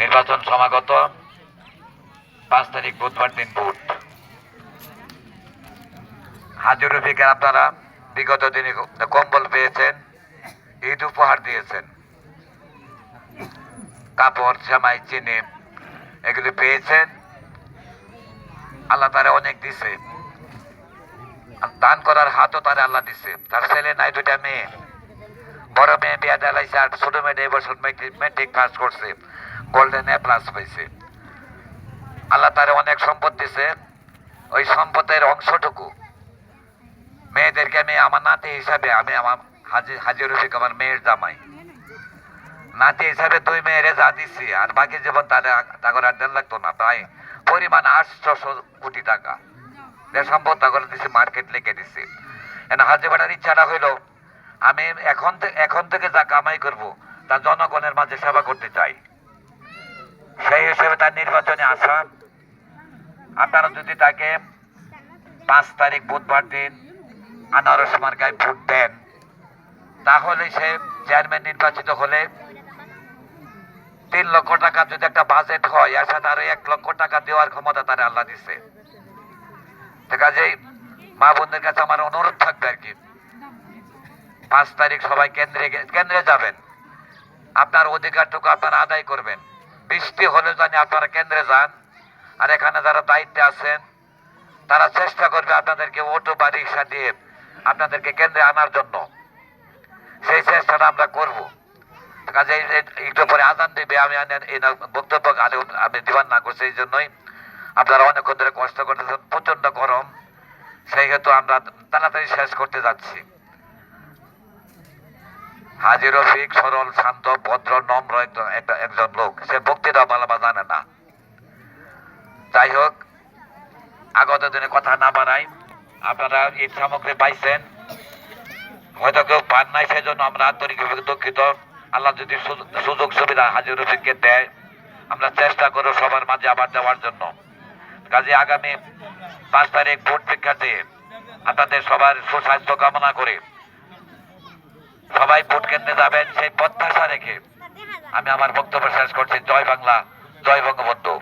নির্বাচন সমাগত। পাঁচ তারিখ বুধবার দিন ভোট। হাজির রফিকে, আপনারা বিগত দিনে কম্বল পেয়েছেন, ঈদ উপহার দিয়েছেন। কাপড়, জামাই, চিনি, এগুলি পেয়েছেন। আল্লাহ তারা অনেক দিছে। দান করার হাতও তারা আল্লাহ দিছে। তার ছেলে নাই দুটা মেয়ে। বড় মেয়ে বিয়া দেলাইছে আর ছোট মেয়ে এই বছর মেট্রিক পাস করছে। গোল্ডেন এ প্লাস পাইছে। আল্লাহ তারে অনেক সম্পদ দিছে। ওই সম্পদের অংশটুকু। মেয়েদেরকে আমি আমার নাতি হিসাবে আমি আমার হাজি হাজির রফিক আমার মেয়ের জামাই। নাতি হিসাবে দুই মেয়েরে যা দিছি, আর বাকি জীবন তাদের তাগর আর দেড় লাগতো না প্রায় পরিমাণ আটশোশো কোটি টাকা। সম্পদ তাগর দিছি মার্কেট লিখে দিছি। হাজি বাড়ার ইচ্ছাটা হইল আমি এখন এখন থেকে যা কামাই করব, তা জনগণের মাঝে সেবা করতে চাই। সেই হিসেবে তার নির্বাচনে আসা। আপনারা যদি তাকে পাঁচ তারিখ বুধবার দিন আনারস মার্কায় ভোট দেন, তাহলে সে চেয়ারম্যান নির্বাচিত হলে তিন লক্ষ টাকা যদি একটা বাজেট হয়, এর সাথে আরও এক লক্ষ টাকা দেওয়ার ক্ষমতা তারা আল্লাহ তো কাজেই মা বোনদের কাছে আমার অনুরোধ থাকবে আর কি। পাঁচ তারিখ সবাই কেন্দ্রে কেন্দ্রে যাবেন। আপনার অধিকারটুকু আপনারা আদায় করবেন। বৃষ্টি হলে জানি আপনারা কেন্দ্রে যান। আর এখানে যারা দায়িত্বে আছেন, তারা চেষ্টা করবে আপনাদেরকে অটো বা রিক্সা দিয়ে আপনাদেরকে কেন্দ্রে আনার জন্য। সেই চেষ্টাটা আমরা করব। কাজে একটু পরে আদান দেবে। আমি বক্তব্য আমি দিবান না করছি এই জন্যই। আপনারা অনেকক্ষণ ধরে কষ্ট করতেছেন প্রচণ্ড গরম। সেই হেতু আমরা তাড়াতাড়ি শেষ করতে যাচ্ছি। হাজি রফিক সরল, শান্ত, ভদ্র, নম্র একটা- একজন লোক। সে বক্তৃতা বলা জানে না। যাই হোক, আগত দিনে কথা না বাড়াই। আপনারা ঈদ সামগ্রী পাইছেন। হয়তো কেউ পান নাই, সেজন্য আমরা আন্তরিকভাবে দুঃখিত। আল্লাহ যদি সুযোগ সুবিধা হাজির রফিককে দেয়, আমরা চেষ্টা করব সবার মাঝে আবার দেওয়ার জন্য। কাজে আগামী পাঁচ তারিখ ভোট পরীক্ষাতে আপনাদের সবার সুস্বাস্থ্য কামনা করে। সবাই ভোট কেন্দ্রে যাবেন, সেই প্রত্যাশা রেখে আমি আমার বক্তব্য শেষ করছি। জয় বাংলা, জয় বঙ্গবন্ধু।